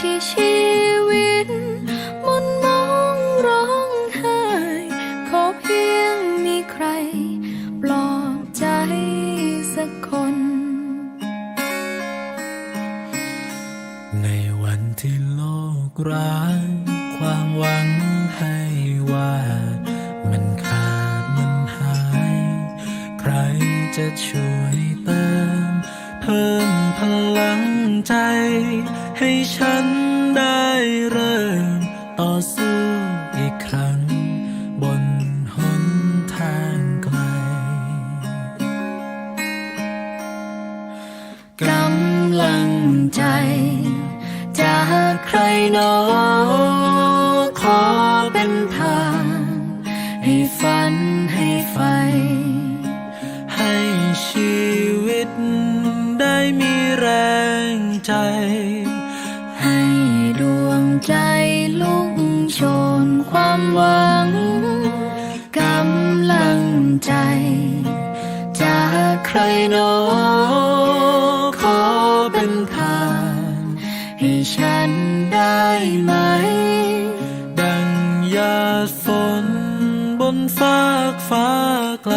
ที่ชีวิตมุนมองร้องไห้ขอเพียงมีใคร ปลอบใจสักคน ในวันที่โลกร้างความหวังให้ว่ามันขาดมันหาย ใครจะช่วยเติม เพิ่มพลังใจ ให้ฉันได้เริ่มต่อสู้อีกครั้ง บนหนทางไกลกำลังใจ จากใครหนอ แรงใจ ให้ดวงใจลุกโชนความหวังกำลังใจ จากใครหนอขอเป็นทางให้ฉันได้ไหม ดังหยาดฝนบนฟากฟ้าไกล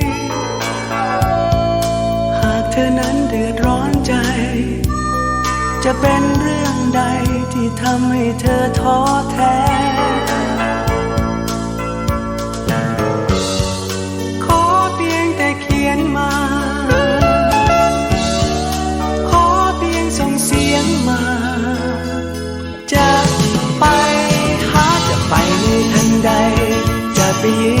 จะเป็นเรื่องใดที่ทำให้เธอท้อแท้ ขอเพียงแต่เขียนมา ขอเพียงส่งเสียงมา จะไปหาจะไปในทันใด จะไปยืน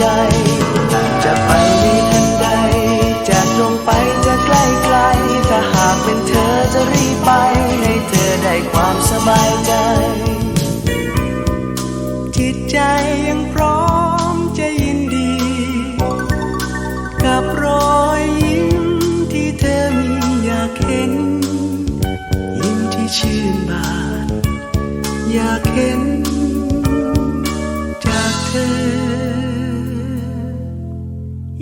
ใจ จะไปในทันใด จะตรงไปจะใกล้ไกล ถ้าหากเป็นเธอจะรีบไป ให้เธอได้ความสบายใจ จิตใจยังพร้อมจะยินดี กับรอยยิ้มที่เธอมีอยากเห็น ยิ้มที่ชื่นบานอยากเห็น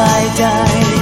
สบ